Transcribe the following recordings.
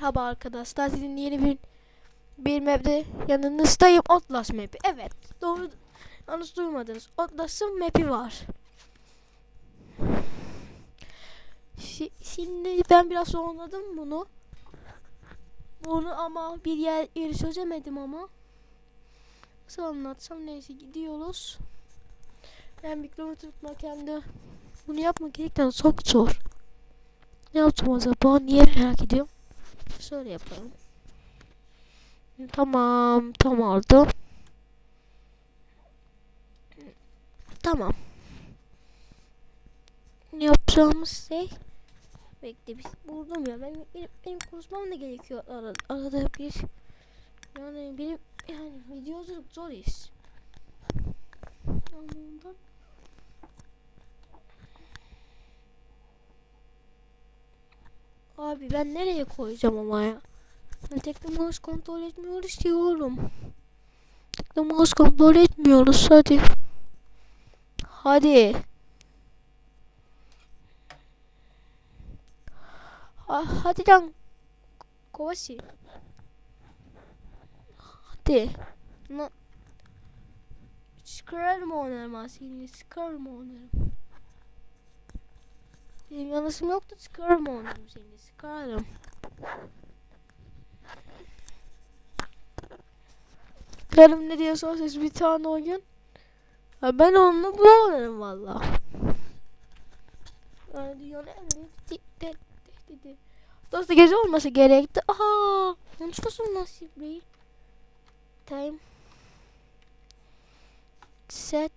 Merhaba arkadaşlar. Sizin yeni bir bir map'te yanınızdayım. Outlast map'i. Evet. Doğru. Yanlış duymadınız. Outlast'ın map'i var. Şi- Şimdi ben biraz zorladım bunu. Bunu ama bir yer yeri çözemedim ama. Nasıl anlatsam neyse gidiyoruz. Ben mikrofonu tutmak kendi bunu yapmak gerçekten çok zor. Ne yaptım acaba? Niye merak ediyorum. Şöyle yapalım. Tamam. Tam oldu. Tamam. Ne yapacağımız şey Bekle biz buldum ya. Ben, benim, benim konuşmam da gerekiyor arada, arada bir. Yani benim yani videoculuk zor iş. Anlamda. Abi ben nereye koyacağım ama ya? Ben tekne mouse kontrol etmiyoruz ki oğlum. Tekne mouse kontrol etmiyoruz hadi. Hadi. Ha, hadi lan. Kovashi. Hadi. Na Çıkarırım oynarım seni. Çıkarırım oynarım. Benim yanlışım yoktu çıkarırım oynarım seni. Çıkarırım. Karım ne diye sorsanız bir tane oyun. Ha, ben onunla bu oynarım valla. Yani dünyanın en. Dolayısıyla gece olması gerekti. Aha, konuşmasın nasip değil. Time. Set.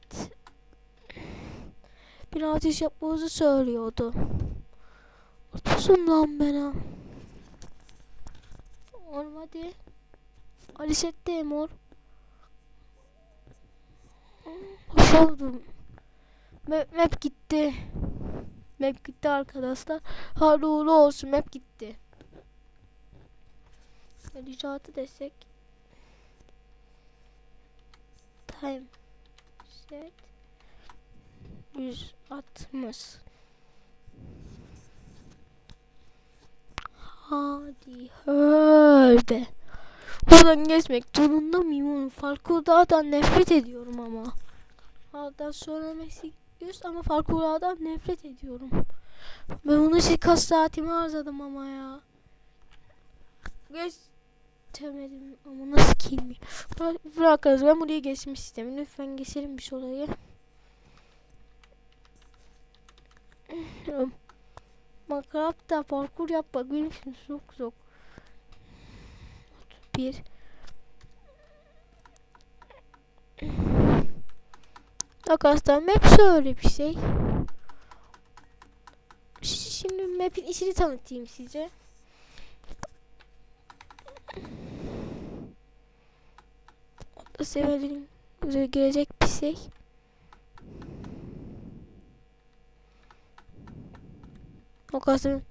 Bir ateş yapmamızı söylüyordu. Otursun lan bana. Oğlum hadi. Ali setteyim or. Hoş oldum. Map, map gitti. Map gitti arkadaşlar. Hayırlı uğurlu olsun map gitti. Ricatı desek. Time. Set. 160. Hadi be. Buradan geçmek zorunda mıyım oğlum? Farklılardan nefret ediyorum ama. Hatta söylemek istiyoruz ama farklılardan nefret ediyorum. Ben onun için kaç saatimi harcadım ama ya. Geçemedim ama nasıl kilmi? Bırakırız ben buraya geçmiş istedim. Lütfen geçelim bir şurayı. Minecraft'ta parkur yapmak benim için çok zor. Bir. Arkadaşlar map şöyle bir şey. Şimdi map'in içini tanıtayım size. Severim. Gelecek bir şey. Arkadaşlar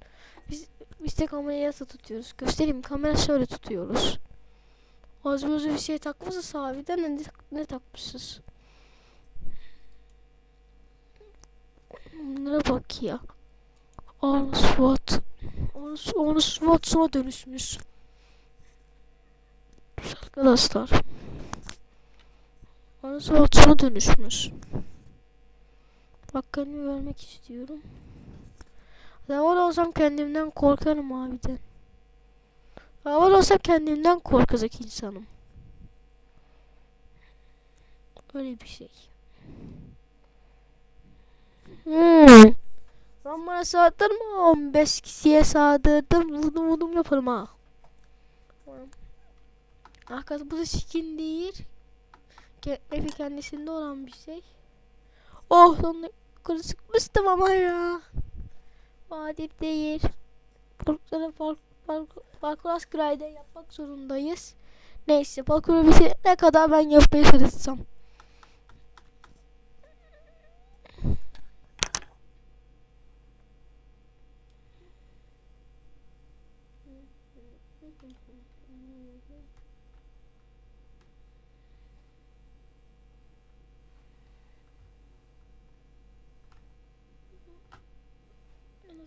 biz, biz de kamerayı nasıl tutuyoruz? Göstereyim. Kamera şöyle tutuyoruz. Ağzımıza bir şey takmışız sabiden ne, ne takmışız? Bunlara bak ya. Arnold SWAT. Arnold SWAT'sına dönüşmüş. Arkadaşlar. Arnold SWAT'sına dönüşmüş. Bak kendimi görmek istiyorum. Zavallı olsam kendimden korkarım abiden. Zavallı olsam kendimden korkacak insanım. Öyle bir şey. Hmm. Ben bana sağdırma 15 kişiye sağdırdım. Vurdum vurdum yaparım ha. Arkadaşlar bu da skin değil. Epi kendisinde olan bir şey. Oh sonunda yukarı çıkmıştım ama ya. Adil değil. Parkurları park, park, parkur grade yapmak zorundayız. Neyse parkuru bitirene kadar ben yapmaya çalışacağım.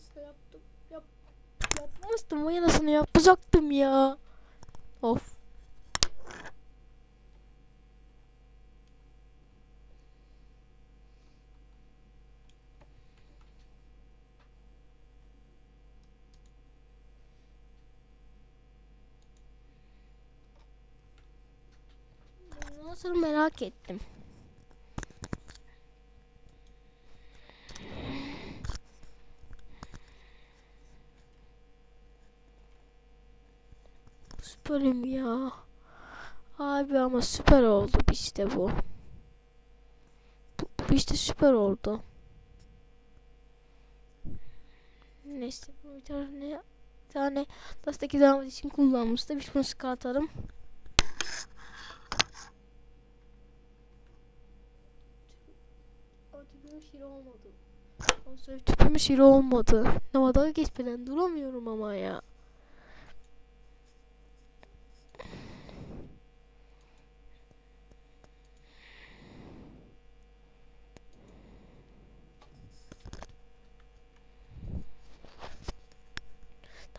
Nasıl yaptım? Yap. Yapmıştım o yanasını yapacaktım ya. Of. Nasıl merak ettim. Süperim ya. Abi ama süper oldu işte bu. Bu, bu işte süper oldu. Neyse bir tane bir tane Dust'taki damat için kullanmıştı. Biz bunu çıkartalım. Aa, tüpümün şiri olmadı. Tüpümün şiri olmadı. Ama dalga geçmeden duramıyorum ama ya.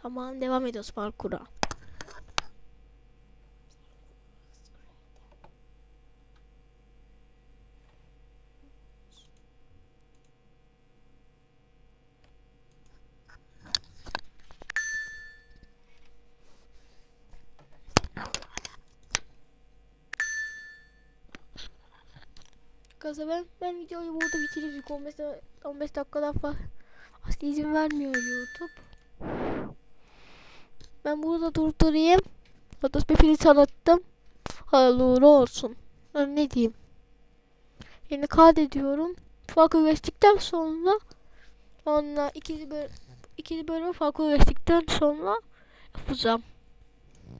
Tamam devam ediyoruz parkura. Gaza ben, ben videoyu burada bitireyim. 15, da- 15 dakikadan fazla aslında izin vermiyor YouTube. Ben burada durdurayım. Hatta hepinizi tanıttım. Hayırlı uğurlu olsun. Ben ne diyeyim? Yeni kaydediyorum. Farkı geçtikten sonra sonra ikinci bölüm, ikinci bölümü farkı geçtikten sonra yapacağım.